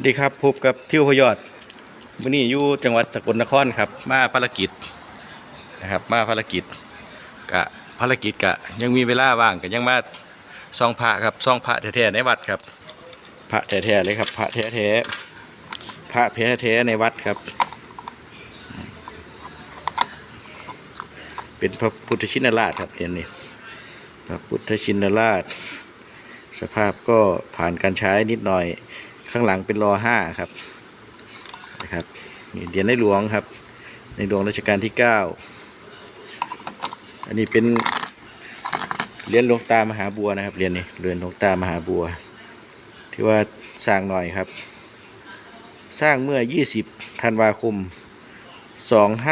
วัสดีครับพบกับทิวพยอดวันนี้อยู่จังหวัดสกลนครครับ มาภารกิจนะครับ มาภารกิจกะภารกิจกะยังมีเวลาว่างก็ยังมาซองพระครับซองพระแท้ๆในวัดครับ พระแท้ๆเลยครับ พระแท้ๆพระแท้ๆในวัดครับ เป็นพระพุทธชินราชครับเรียนนี้พระพุทธชินราช สภาพก็ผ่านการใช้นิดหน่อย ข้างหลังเป็นรอห้าครับนะครับนี่เหรียญในหลวงครับ ในหลวงรัชกาลที่เก้าอันนี้เป็นเหรียญหลวงตามหาบัวนะครับเหรียญนี้เหรียญหลวงตามหาบัว ที่ว่าสร้างหน่อยครับ สร้างเมื่อ 20ธันวาคม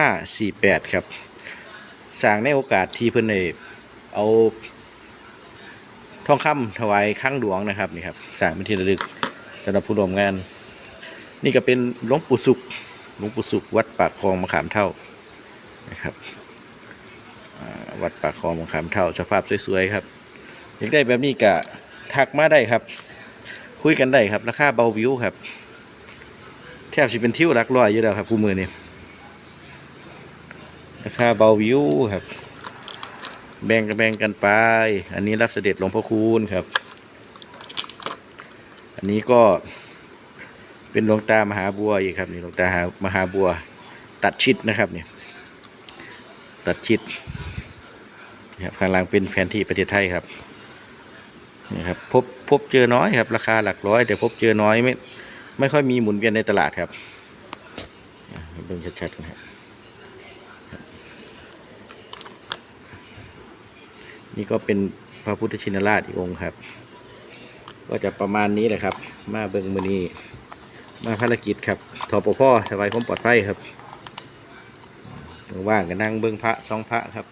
2548 ครับสร้างในโอกาสที่เพิ่นได้เอาทองคำถวายข้างหลวงนะครับนี่ครับสร้างเป็นที่ระลึก สำหรับผู้ร่วมงาน นี่ก็เป็นหลวงปู่สุขหลวงปู่สุขวัดปากคลองมะขามเท่านะครับวัดปากคลองมะขามเท่าสภาพสวยๆครับอยากได้แบบนี้ก็ทักมาได้ครับ คุยกันได้ครับราคาเบาวิวครับ แทบสิเป็นทิวหลักรอยอยู่แล้วครับคู่มือนี่ราคาเบาวิวครับ แบ่งกันแบ่งกันไป อันนี้รับเสด็จหลวงพ่อคูณครับ อันนี้ก็เป็นหลวงตามหาบัวอีกครับนี่หลวงตามหามหาบัว ตัดชิดนะครับเนี่ยตัดชิดนี่ครับข้างหลังเป็นแผนที่ประเทศไทยครับนี่ครับพบพบเจอน้อยครับ ราคาหลักร้อย แต่พบเจอน้อยไม่ไม่ค่อยมีหมุนเวียนในตลาดครับอะเบิ่งชัดๆนะครับนี่ก็เป็นพระพุทธชินราชอีกองค์ครับ ก็จะประมาณนี้แหละครับ มาเบิงมือนี้มาภารกิจครับทอปพ่อสบายผมปลอดภัยครับว่างก็นั่งเบิงพระสองพระครับ